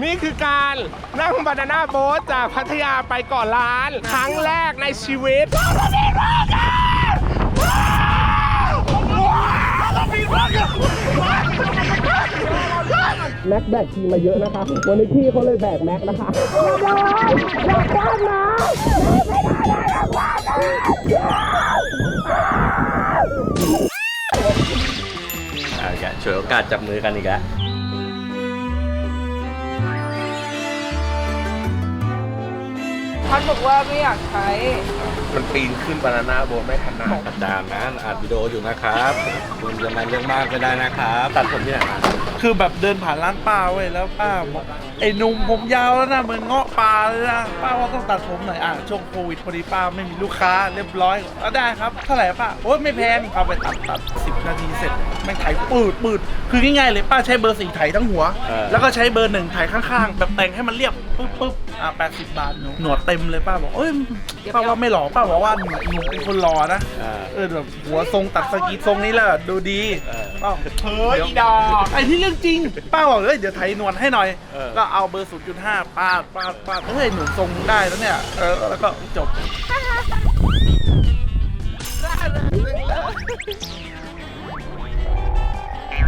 นี่คือการนั่งบานาน่าโบ๊ทจากพัทยาไปเกาะล้าน ครั้งแรกในชีวิตแม็กแบกทีมาเยอะนะคะ วันนี้พี่เขาเลยแบกแม็กนะคะอย่าคว้านะอ่าแกฉวยโอกาสจับมือกันอีกแล้ว พัดบอกว่าไม่อยากใช้ มันปีนขึ้นบานาน่าโบ๊ทไม่ถนัดอาจารย์นะอัดวิดีโออยู่นะครับ คุณจะมาเรื่องมากก็ได้นะครับ ตัดผมที่ไหนมาคือแบบเดินผ่านร้านป้าเว้ยแล้วป้าบอกไอ้หนุ่มผมยาวแล้วนะเหมือนเงาะป่าเลยนะป้าว่าต้องตัดผมหน่อยอะช่วงโควิดพอดีป้าไม่มีลูกค้าเรียบร้อยก็ได้ครับเท่าไหร่อะป้าโอ้ยไม่แพงเอาไปตัดตัดสิบนาทีเสร็จ แม่งไถปืดปืดคือง่ายๆเลยป้าใช้เบอร์สี่ไถทั้งหัวแล้วก็ใช้เบอร์หนึ่งไถข้างๆ แบบแต่งให้มันเรียบปึ๊บปึ๊บอะแปดสิบบาทหนูหนวดเต็มเลยป้าบอกเอ้ยป้าว่าไม่หล่อป้าบอกว่าหนูหนูเป็นคนหล่อนะ อ่า เออแบบหัวทรงตัดสกีทรงนี้แหละดูดีเออป้าเฮ้ยอีดอกไอ้ที่เรื่องจริง ป้าบอกเอ้ยเดี๋ยวไถหนวดให้หน่อย เออ ก็เอาเบอร์ 0.5ป้าดป้าดป้าดเฮ้ยหนูทรงได้แล้วเนี่ยเออแล้วก็จบ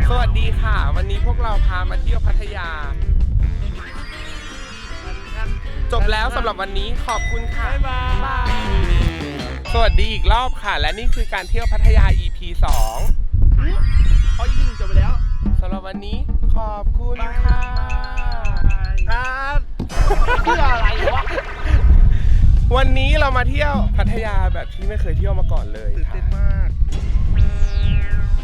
สวัสดีค่ะ วันนี้พวกเราพามาเที่ยวพัทยา จบแล้วสำหรับวันนี้ขอบคุณค่ะ บ๊ายบาย สวัสดีอีกรอบค่ะ และนี่คือการเที่ยวพัทยา EP 2เขายิงจบไปแล้ว สำหรับวันนี้ขอบคุณค่ะครับเพื่ออะไรวะ วันนี้เรามาเที่ยวพัทยาแบบที่ไม่เคยเที่ยวมาก่อนเลยตื่นค่ะ เต้นมาก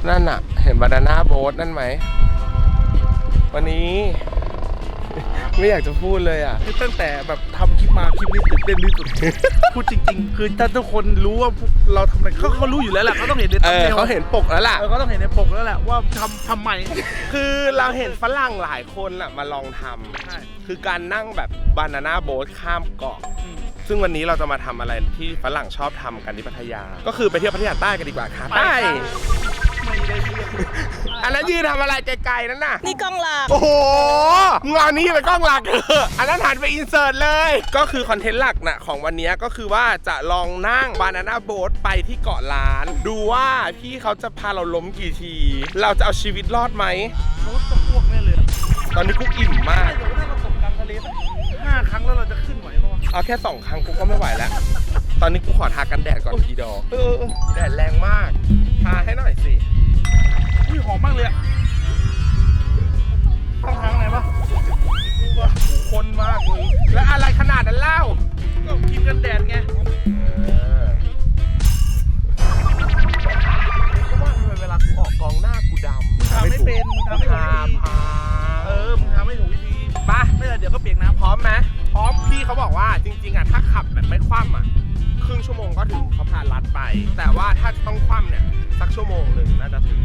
นั่นน่ะ เห็นบานาน่าโบ๊ทนั่นไหม วันนี้ ไม่อยากจะพูดเลยอะ คือตั้งแต่แบบทำคลิปมาคลิปนี้ตื่นเต้นที่สุด พูดจริง ๆ คือถ้าทุกคนรู้ว่าพวกเราทำอะไรเขาเขารู้อยู่แล้วแหละเขาต้องเห็นในเอตัอวเขาเห็นปกแล้วล่ะ เออเขาต้องเห็นในปกแล้วแหละว่าทำทำใหม่คือเราเห็นฝรั่งหลายคนอะมาลองทใช่ำคือการนั่งแบบบานาน่าโบ๊ทข้ามเกาะ อืม ซึ่งวันนี้เราจะมาทำอะไรที่ฝรั่งชอบทำกันที่พัทยา ก็คือไปเที่ยวพัทยาใต้กันดีกว่าค่ะไป ไป องอันนั้นยืนทำอะไรไกลๆนั่นน่ะ นี่กล้องหลัก โอ้โหงานนี้เป็นกล้องหลักเอออันนั้นหันไปอินเสิร์ตเลย ก็คือคอนเทนต์หลักนะของวันนี้ก็คือว่าจะลองนั่งบานาน่าโบ๊ทไปที่เกาะล้าน ดูว่าพี่เขาจะพาเราล้มกี่ที เราจะเอาชีวิตรอดไหมเขาต้องพวกแน่เลยตอนนี้กูอิ่มมาก เดี๋ยวถ้าเราตกกลางทะเลสักห้าครั้งแล้วเราจะขึ้นไหวปะวะเอาแค่สองครั้งกูก็ไม่ไหวแล้ว ตอนนี้กูขอทากันแดดก่อนทีดอกเออแดดแรงมาก ทาให้หน่อยสิ อุ้ยหอมมากเลยอะต้องทางไหนปะคนมากเลยแล้วอะไรขนาดนั้นเล่า ก็กินกันแดดไงก็ว่าทำไมเวลากูออกกองหน้ากูดำทำไม่เป็นมึงทำไม่ถูกทาวิธีพาเออมึงทำไม่ถูกวิธีปะไม่งั้นเดี๋ยวก็เปียกน้ำพร้อมไหมพร้อมพี่เขาบอกว่าจริง ๆอะถ้าขับแบบไม่คว่ำอะครึ่ งชั่วโมงก็ถึงเขาพาลัดไป แต่ว่าถ้าต้องคว่ำเนี่ยสักชั่วโมงหนึ่งน่าจะถึง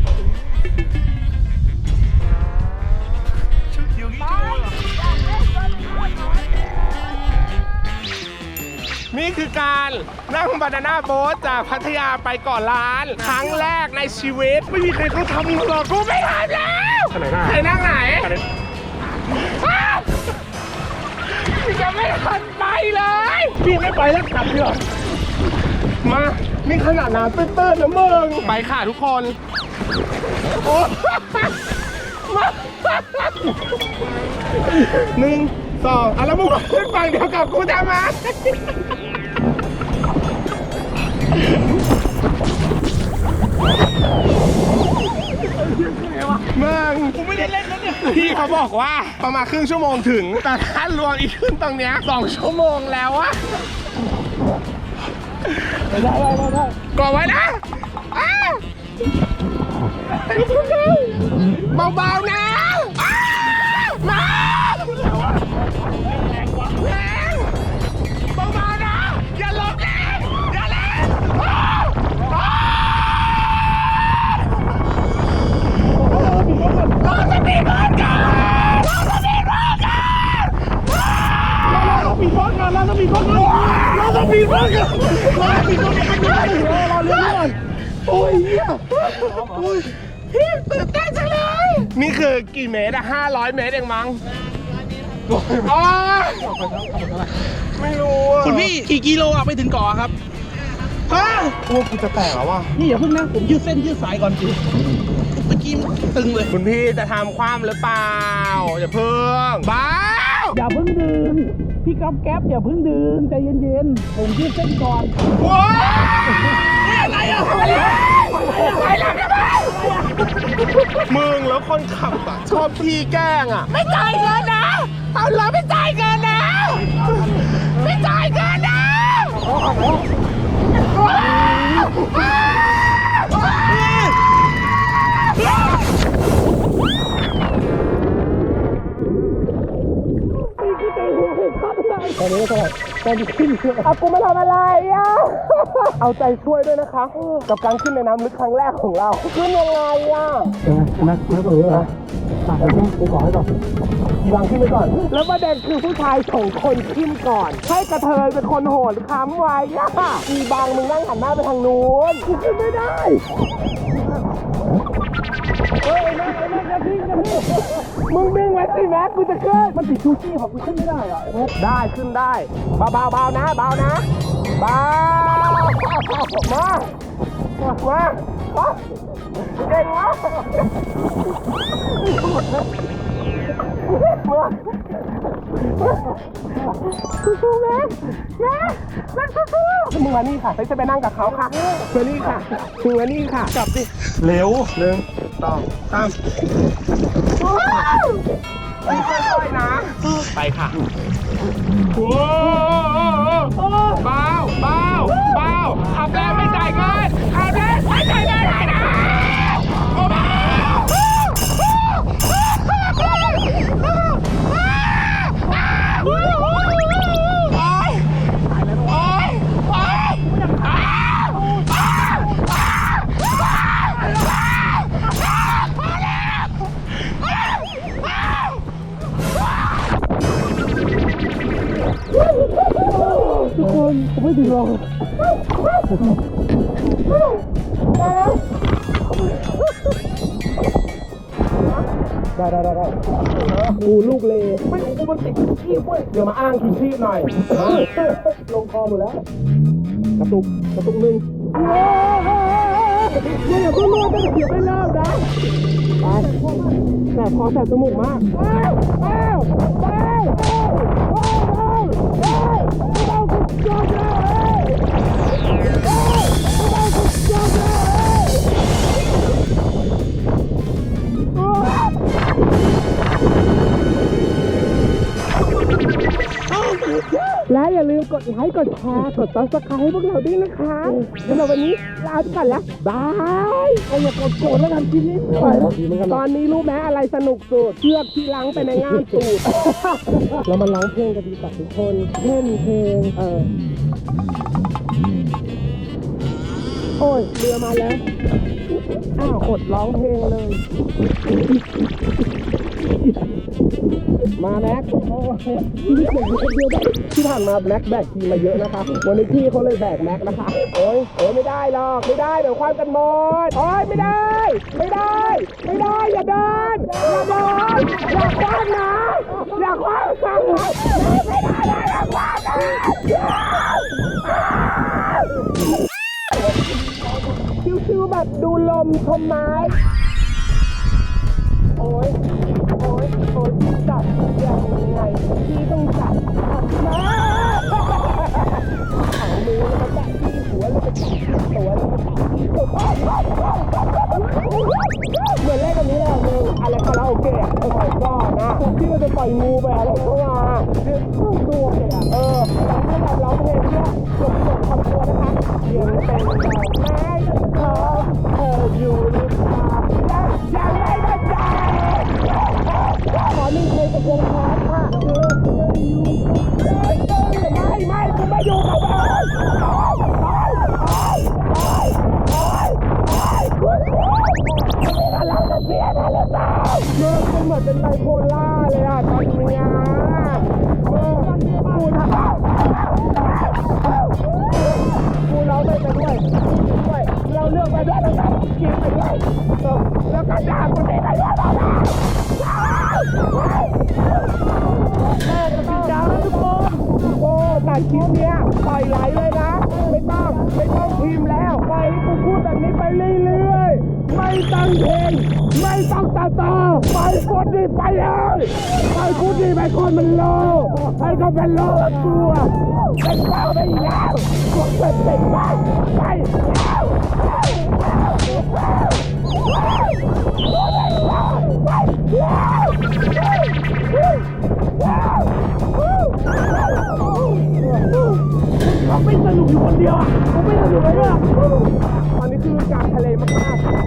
ชุดอยู่กี่ชั่วโมงเหรอนี่คือการนั่งบานาน่าโบ๊ทจากพัทยาไปเกาะล้าน ครั้งแรกในชีวิต ไม่มีใครเขาทำหรอกกูไม่ทำแล้วใครนั่งไหนอ้าวจะไม่ทันไปเลย พี่ไม่ไปแล้วกลับดีกว่า มานี่ขนาดน้ำตื้นๆนะมึงไปค่ะทุกคนโอ้มาหนึ่งสองอะแล้วมึงก็ขึ้นฝั่งเดียวกับกูทำไมมึงกูไม่ได้เล่นแล้วเนี่ยพี่เขาบอกว่าประมาณครึ่งชั่วโมงถึง แต่ถ้ารวมอีกขึ้นตรงเนี้ยสองชั่วโมงแล้วอะ ได้ได้ได้ได้กดไว้นะอ้าเบาๆนะ พี่ตื่นเต้นจังเลย นี่คือกี่เมตรอะ500เมตรเองมั้งอ๋อไม่รู้อะคุณพี่กี่กิโลอะไปถึงเกาะครับฮะกลัวกูจะแตกแล้วว่ะนี่อย่าเพิ่งนะผมยืดเส้นยืดสายก่อนสิเมื่อกี้มันตึงเลย คุณพี่จะทำความหรือเปล่า อย่าเพิ่งบ้าวอย่าเพิ่งดึงพี่ก๊อฟแก๊ปอย่าเพิ่งดึงใจเย็นๆผมยืดเส้นก่อนว้าวอะไรอะ มึงแล้วคนขับอะชอบพี่แกล้งอะ ไม่จ่ายเงินนะเอาเลยไม่จ่ายเงินนะไม่จ่ายเงินนะ เอากูมาทำอะไรอะ เอาใจช่วยด้วยนะคะ กับการขึ้นในน้ำลึกครั้งแรกของเรา ขึ้นยังไงอะนะนะเออฝากผมผมขอให้ก่อนวางขึ้นไปก่อน แล้วประเด็นคือผู้ชายสองคนขึ้นก่อน ให้กระเทยเป็นคนโหดค้ำไว้อะมีบางมึงนั่งหันหน้าไปทางนู้นกูขึ้นไม่ได้ เฮ้ยแม่แม่ จะทิ้งจะทิ้งมึงดึงไว้สิแม็กกูจะขึ้น มันติดชูชีพของกูขึ้นไม่ได้อะได้ขึ้นได้เบาเบาเบานะเบานะเบามามามาเก่งมาก สู้ๆแม่แม่แม่สู้ๆมึงมานี่ค่ะฉันจะไปนั่งกับเขาค่ะมานี่ค่ะมึงมานี่ค่ะกลับดิเร็วหนึ่งสองสามไม่ค่อยๆนะไปค่ะโอ้เบาเบาเบาขับแล้วไม่จ่ายเงิน ได้ได้ได้ได้กูลูกเลไม่กูมันติดชีพเว้ย เดี๋ยวมาอ้างกินชีพหน่อย ลงคอหมดแล้ว กระตุก กระตุกหนึ่งมึงอย่าเพิ่งรวดนะเดี๋ยวไม่เริ่มนะไปแสบคอแสบจมูกมากว้าวว้าวว้าวว้าว และอย่าลืมกดไลค์กดแชร์กดซับสไครต์ให้พวกเราด้วยนะคะสำหรับวันนี้ลาไปก่อนแล้วบายเอาอย่ากดโกรธแล้วกันทีนี้ไม่ไหวแล้วตอนนี้รู้ไหมอะไรสนุกสุดเชือกที่ล้างไปในง่ามสูด เรามาร้องเพลงกันดีกว่าทุกคนเล่นเพลงเออ โอ้ยเรือมาแล้ว อ้าวอดร้องเพลงเลย มาแม็กโอ้ยพี่เก่งคนเดียวได้ที่ผ่านมาแม็กแบกทีมมาเยอะนะคะ วันนี้พี่เขาเลยแบกแม็กนะคะ โอ้ยโอ้ยไม่ได้หรอก ไม่ได้เดี๋ยวความกันหมดโอ้ยไม่ได้ ไม่ได้ ไม่ได้ อย่าเดิน อย่าเดิน อย่าคว้างนะอย่าคว้างนะไม่ได้อย่าคว้างนะ ชิวๆแบบดูลมชมไม้ โอ้ยโอ้ยโอ้ยพี่จับยังไงพี่ต้องจับมาเอามือแล้วมาแตะที่หัวแล้วก็จับที่ตัวแล้วก็จับที่ตัวเหมือนเล่นกันนี้แหละมึงอะไรคาราโอเกะอะสมัยก่อนนะที่เราจะปล่อยงูไปอะไรเข้ามาเนี่ยดูเกะอะเออแล้วก็แบบร้องเพลงเนี่ย คลิปเนี้ยปล่อยไหลเลยนะ ไม่ต้องไม่ต้องพิมพ์แล้วปล่อยให้กูพูดแบบนี้ไปเรื่อยๆ ไม่ต้องเพลงไม่ต้องตัดต่อไปคนดีไปเลยไปกูดีไปคนมันโลให้เขาเป็นโลตัวเป็นเป้าไปแล้วพวกเป็นเป็นบ้าไปแล้วเรา คนเดียวอะผมไม่สนุกเลยอะตอนนี้คือกลางทะเลมากๆ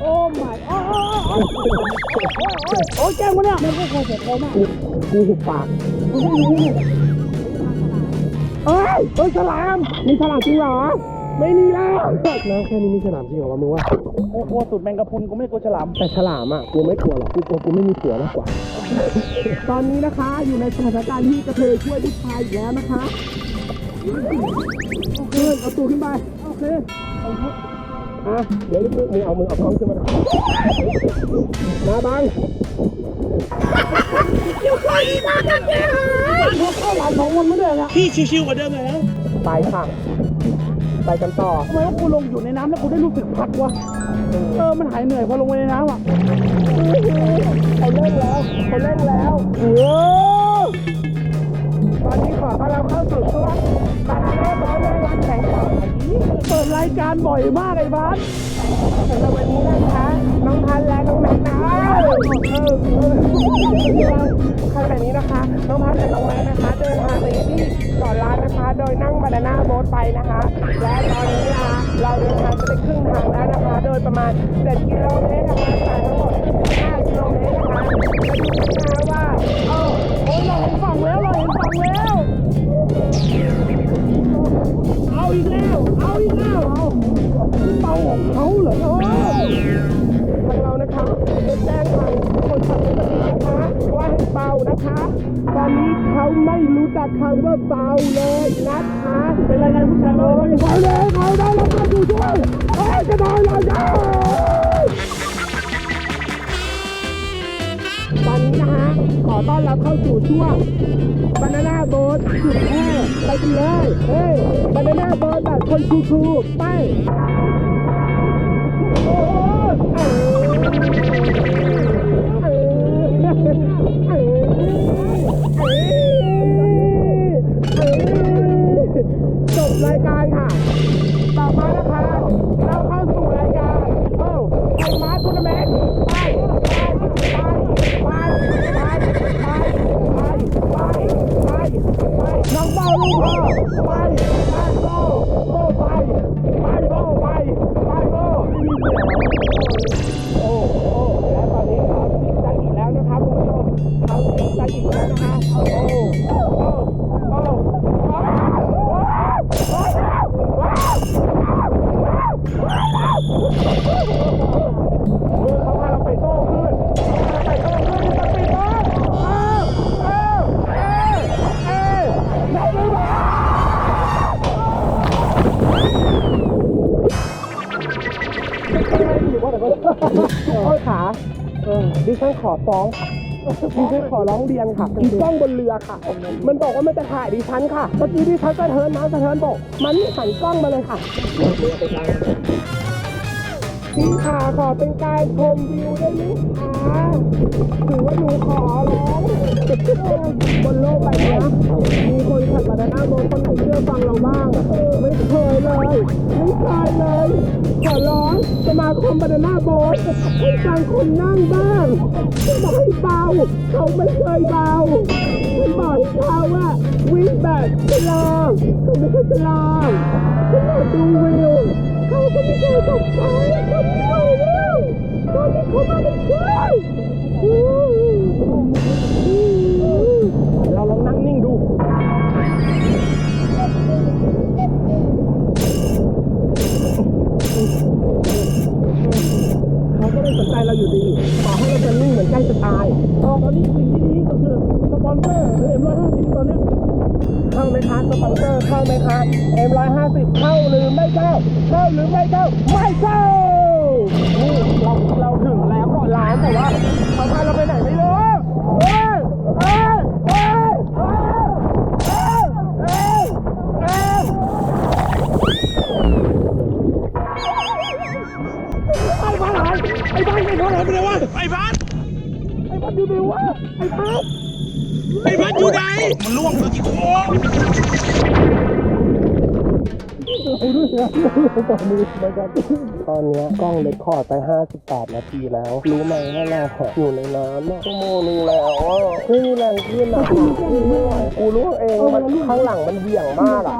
โอ้ my โอ้โอ้โอ้โอ้แก้มกูเนี่ยมันก็คงเจ็บคอมากกูหุบปากกูไม่รู้เอ้ยเฮ้ยฉลามมีฉลามจริงเหรอ ไม่มีแล้วแล้วแค่นี้มีฉลามจริงเหรอวะมึงว่าโอ้โหสุดแมงกะพรุนกูไม่กลัวฉลาม แต่ฉลามอะกูไม่กลัวหรอกกูกลัวกูไม่มีผัวมากกว่า ตอนนี้นะคะอยู่ในสถานการณ์ที่กระเทยช่วยผู้ชายอีกแล้วนะคะโอเคเอาตัวขึ้นไปโอเค อาเถอะอะเดี๋ยวมึงเอามือเอาท้องขึ้นมามาบังเดี๋ยวใครมากันแกหายเข้าหลานสองคนไม่ได้ละพี่ชิวๆกว่าเดิมเลยนะไปค่ะ ไปกันต่อทำไมว่ากูลงอยู่ในน้ำแล้วกูได้รู้สึกพักวะเออมันหายเหนื่อยพอลงไปในน้ำอะเขาเล่นแล้วเขาเล่นแล้วโอ้ตอนนี้ขอต้อนรับเข้าสู่ช่วงบานาน่าบอลเลยรักแข่งขัน เปิดรายการบ่อยมากไอ้บ้านสำหรับวันนี้นะคะ น้องพันและน้องแม็กนะเออเออเออขณะนี้นะคะ น้องพันและน้องแม็กนะคะเดินทางไปที่เกาะล้านนะคะ โดยนั่งบานาน่าโบ๊ทไปนะคะ และตอนนี้นะคะเราเดินทางไปได้ครึ่งทางแล้วนะคะ โดยประมาณ 7 กิโลเมตรนะคะแต่ทั้งหมด5กิโลเมตรนะคะมาดูกันนะคะว่าเออโอ้ยเราเห็นฝั่งแล้วเราเห็นฝั่งแล้ว เป่าของเขาเหรอเออทางเรานะคะจะแจ้งทางคนขับรถดีนะคะว่าให้เบานะคะ ตอนนี้เขาไม่รู้จักคำว่าเบาเลยนะคะ เป็นไรกันผู้ชายเบาเลยเขาเลยเขาได้แล้วก็ดูด้วยเฮ้ยจะได้แล้วจ้าตอนนี้นะคะขอต้อนรับเข้าสู่ช่วงบานาน่าโบ๊ทจุดแค่ไปกันเลย เฮ้ย คนครูครูไปจบรายการ ใจอีกแล้วนะฮะโอ้โหโอ้โหโอ้เขาพาเราไปโต้คลื่นไปโต้คลื่นมันปิดบ้านอ้าวอ้าวเอ๊เอ๊ได้หรือเปล่าไม่ใช่หรือว่าแต่ก็โอ้ขาเออดิฉันขอฟ้อง ขอร้องเรียนค่ะอีกล้องบนเรือค่ะ มันบอกว่ามันจะถ่ายดิฉันค่ะเมื่อกี้ดิฉันสะเทินน้ำสะเทินบอก มันหันกล้องมาเลยค่ะ พี่ขาขอเป็นการชมวิวได้ไหมคะถือว่าหนูขอร้องบนโลกใบนี้มีคนขับบานาน่าโบคนไหนเชื่อฟังเราบ้างไม่เคยเลย ไม่เคยเลยขอร้องสมาคมบานาน่าโบ๊ทให้ฟังคนนั่งบ้างไม่บอกให้เบาเขาไม่เคยเบาฉันบอกให้เขาว่าวิ่งแบบฉลาเขาไม่ใช่ฉลามฉลามดูวิว เขาก็ไม่เคยตกใจเขาไม่เคยวิวตอนที่เขามาในเช้าเราลองนั่งนิ่งดู เขาก็ไม่สนใจเราอยู่ดีขอให้เราจะนิ่งเหมือนใกล้จะตายตอนนี้คือสปอนเซอร์เอ็มร้อยห้าสิบตอนนี้ เข้าไหม คะสปอนเซอร์เข้าไหมคะเอ็มร้อยห้าสิบเข้าหรือไม่เข้าเข้าหรือไม่เข้าไม่เข้านี่เราเราถึงแล้วก่อนร้านแต่ว่าเขาพาเราไปไหนไม่รู้เอ้ยเอ้ยเอ้ยเอ้ยเอ้ยเอ้ยไอ้บ้านหายไอ้บ้านไอ้บ้านหายไปไหนวะไอ้บ้านไอ้บ้านอยู่ไหนวะไอ้บ้าน ไอ้พัดอยู่ไหน มันล่วงคือ กี่โค้งตอนนี้กล้องเรคคอร์ดไป 58 นาทีแล้ว รู้ไหมว่าเราอยู่ในน้ำอะชั่วโมงนึงแล้วอะไม่มีแรงขึ้นอะกูรู้เองมันข้างหลังมันเหวี่ยงมากอะ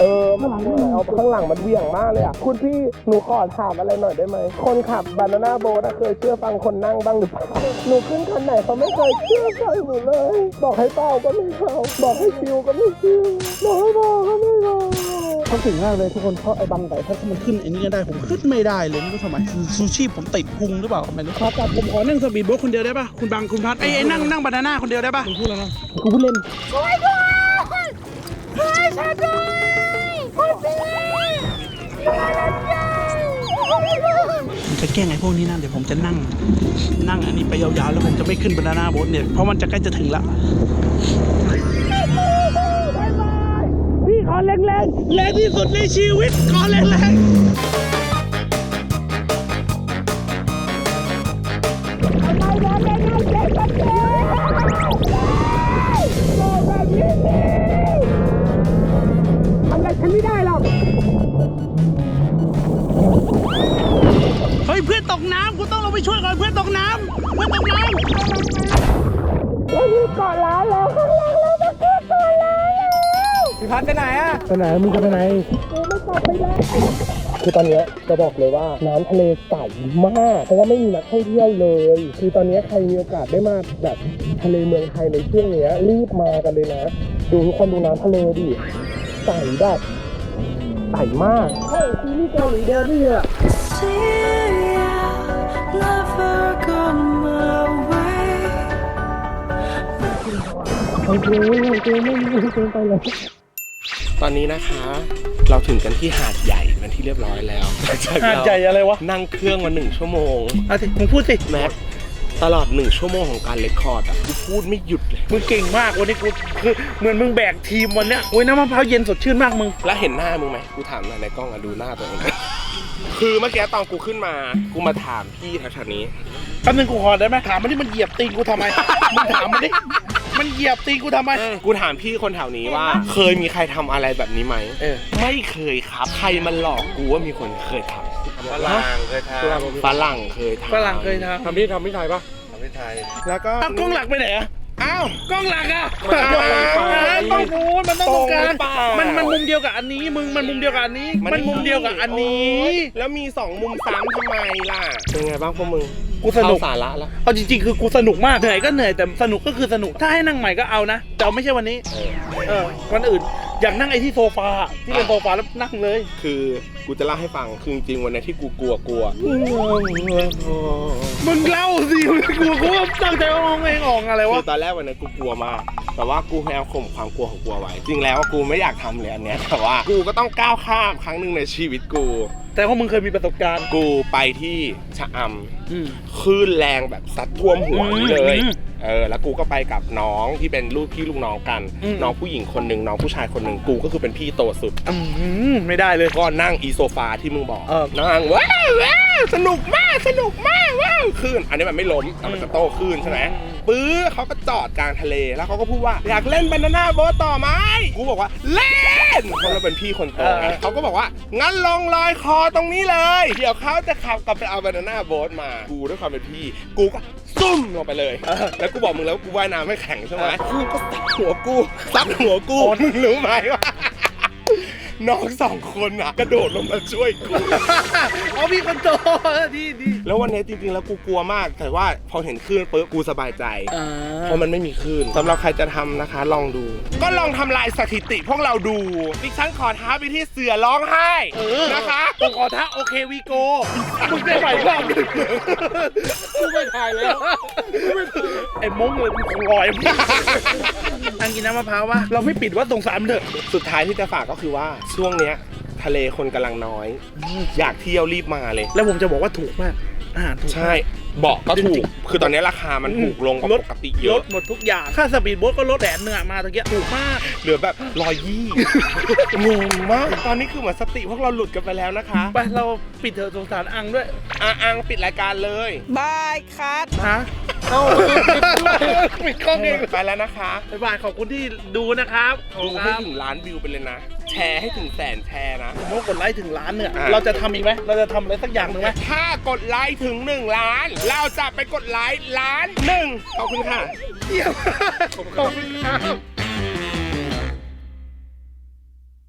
เออมันเอาข้างหลังมันเหวี่ยงมากเลยอะคุณพี่หนูขอถามอะไรหน่อยได้ไหมคนขับบานาน่าโบ๊ทเคยเชื่อฟังคนนั่งบ้างหรือเปล่าหนูขึ้นคันไหนเขาไม่เคยเชื่อฟังหนูเลย บอกให้เป้าก็ไม่เข้าบอกให้ชิวก็ไม่ชิวบอกให้บอกก็ไม่บอก เขาถึงมากเลยทุกคนเพราะไอ้บัมไก่ถ้ามันขึ้นไอ้นี่ก็ได้ผมขึ้นไม่ได้เลยไม่รู้ทำไมคือซูชีพผมติดพุงหรือเปล่าไม่รู้ครับผมขอนั่งสปีดโบ๊ทคนเดียวได้ปะคุณบังคุณพัดไอ้ไอ้นั่งนั่งบานาน่าคนเดียวได้ปะพูดแล้วนะกูพูดเล่นช่วยด้วยช่วยฉันด้วยคุณพี่มาแล้วจ้าผมจะแกล้งไอ้พวกนี้นะเดี๋ยวผมจะนั่ง นั่งอันนี้ไปยาวๆแล้วผมจะไม่ขึ้นบานาน่าโบ๊ทเนี่ยเพราะมันจะใกล้จะถึงละพี่ ขอแรงแรงแรงที่สุดในชีวิตขอแรงๆทำอะไรฉันไม่ได้หรอกเฮ้ยเพื่อนตกน้ำกูต้องลงไปช่วยก่อนเพื่อนตกน้ำเพื่อนตกน้แล้วพี่เกาะล้านแล้วข้างล่าง พี่พัดไปไหนอะไปไหนมึงจะไปไหนกูไม่กลับไปแล้วคือตอนเนี้ยจะบอกเลยว่าน้ำทะเลใสมาก เพราะว่าไม่มีนักท่องเที่ยวเลย คือตอนเนี้ยใครมีโอกาสได้มาแบบทะเลเมืองไทยในช่วงเนี้ยรีบมากันเลยนะ ดูทุกคนดูน้ำทะเลดิใสแบบใสมากเฮ้ยซีรีส์เกาหลีเดิมนี่อะ never come away. โอเคโอเคไม่มีเกินไปเลย ตอนนี้นะคะ เราถึงกันที่หาดใหญ่เป็นที่เรียบร้อยแล้วำหาดใหญ่อะไรวะ นั่งเครื่องมาหนึ่งชั่วโมงอะสิมึงพูดสิแม็กตลอดหนึ่งชั่วโมงของการเลคคอร์ดอะกูพูดไม่หยุดเลย มึงเก่งมากวันนี้กูคือเหมือนมึงแบกทีมวันเนี้ยโอ้ยน้ำมะพร้าวเย็นสดชื่นมากมึง แล้วเห็นหน้ามึงไหมกูถามหน่อยในกล้องอะดูหน้าตัวเอง คือเมื่อกี้ตอนกูขึ้นมา กูมาถามพี่แถวๆนี้ แป๊บนึงกูขอได้ไหมถามมันที่มันเหยียบตีนกูทำไมมึงถามมันดิมันเหยียบตีนกูทำไม กูถามพี่คนแถวนี้ว่า เคยมีใครทำอะไรแบบนี้ไหมเออ ไม่เคยครับ ใครมันหลอกกูว่ามีคนเคยทำฝรั่งเคยทำฝรั่งเคยทำฝรั่งเคยททำที่ทำที่ไทยปะทำที่ไทย แล้วก็ำอ้าวกล้องหลักไปไหนอะ อ้าวกล้องหลักอะมันต้องไปต้องพูดมันต้องตรงกลางตรงหรือเปล่ามั มันมันมุมเดียวกับอันนี้ มึงมันมุมเดียวกับอันนี้ มันมุมเดียวกับอันนี้โอ๊ยแล้วมีสองมุมซ้ำทำไมล่ะ เป็นไงบ้างพวกมึง กูสนุก เข้าสาระแล้ว เอาจริงๆ คือกูสนุกมากเหนื่อยก็เหนื่อยแต่สนุกก็คือสนุก ถ้าให้นั่งใหม่ก็เอานะแต่ไม่ใช่วันนี้เออวันอื่นอยากนั่งไอ้ที่โซฟาที่เป็นโซฟาแล้วนั่งเลยคือกูจะเล่าให้ฟังคือจริงๆวันนี้ที่กูกลัวกลัวมึงเล่าสิกูกูก็ตั้งใจว่ามองเองออกอะไรคืวะอตอนแรกวันนี้กูกลัวมากแต่ว่ากูพยายามข่มความกลัวของกูเอาไว้ จริงแล้วกูไม่อยากทำเลยอันเนี้ยแต่ว่ากูก็ต้องก้าวข้ามครั้งหนึ่งในชีวิตกู แต่ว่ามึงเคยมีประสบการณ์ กูไปที่ชะออืมำคลื่นแรงแบบซัดท่วมหัวนี่เลยอืมเออแล้วกูก็ไปกับน้องที่เป็นลูกพี่ลูกน้องกัน อืม น้องผู้หญิงคนหนึ่งน้องผู้ชายคนหนึ่งกูก็คือเป็นพี่โตสุด อืมไม่ได้เลย ก็นั่งอีโซฟาที่มึงบอกเออ นั่งว้าวว้าวสนุกมากสนุกมากว้าวคลื่นอันนี้มันไม่ล้มแต่มันจะโต้คลื่นใช่ไหมปื้อเขาก็จอดกลางทะเลแล้วเขาก็พูดว่าอยากเล่นบานาน่าโบ๊ทต่อไหมกูบอกว่าเล่นเพราะเราเป็นพี่คนโตไงเขาก็บอกว่างั้นลงลอยคอตรงนี้เลย เดี๋ยวเขาจะขับกลับไปเอาบานาน่าโบ๊ทมากูด้วยความเป็นพี่ กูก็ซุ่มลงไปเลย แล้วกูบอกมึงแล้วกูว่ายน้ำไม่แข็งใช่ไหมกูก็ซัดหัวกูซัดหัวกูมึงรู้ไหมว่า น้องสองคนอะ กระโดดลงมาช่วยกูอ๋อพี่คนโตดีดีแล้ววันนี้จริงๆ แล้วกูกลัวมาก แต่ว่าพอเห็นคลื่นปุ๊บกูสบายใจ อ่าเพราะมันไม่มีคลื่นสำหรับใครจะทำนะคะ ลองดู ก็ลองทำลายสถิติพวกเราดูดิฉันขอท้าไปที่เสือร้องไห้นะคะผมขอท้าโอเควีโกมึงได้ไหวรอบหนึ่งกูไม่ถ่ายแล้ว ไอ้มงเลยมึงคงลอย อังกินน้ำมะพร้าววะเราไม่ปิดว่าตรงสามเถอะสุดท้ายที่จะฝากก็คือว่าช่วงเนี้ยทะเลคนกำลังน้อย อยากเที่ยวรีบมาเลย แล้วผมจะบอกว่าถูกมากอาหารถูกมาก ใช่ เบาะก็ถูจริกงคือตอนนี้ราคามันถูกลงกว่าลดปกติลเยอะ ดหมดทุกอย่าง ค่าสปีดโบ๊ทก็ลดแสนเนื้อะมาตะเกียถูกมาก เหลือแบบรอยยี่ งงมาก ตอนนี้คือเหมือนสติพวกเราหลุดกันไปแล้วนะคะไปเราปิดเถอะสงสารอังด้วยอาอังปิดรายการเลยบายคัทฮะปิดกล้องเองไปแล้วนะคะ บ๊ายบายขอบคุณที่ดูนะครับขอบดูคุณคให้รับถึงล้านวิวไปเลยนะ แชร์ให้ถึงแสนแชร์นะ ผมว่ากดไลค์ถึงล้านเนี่ย อะเราจะทำอีกไหม เราจะทำอะไรสักอย่างหนึ่งไหม ถ้ากดไลค์ถึง 1 ล้านเราจะไปกดไลค์ล้านหนึ่งขอบคุณค่ะเยี่ยมขอบคุณครับ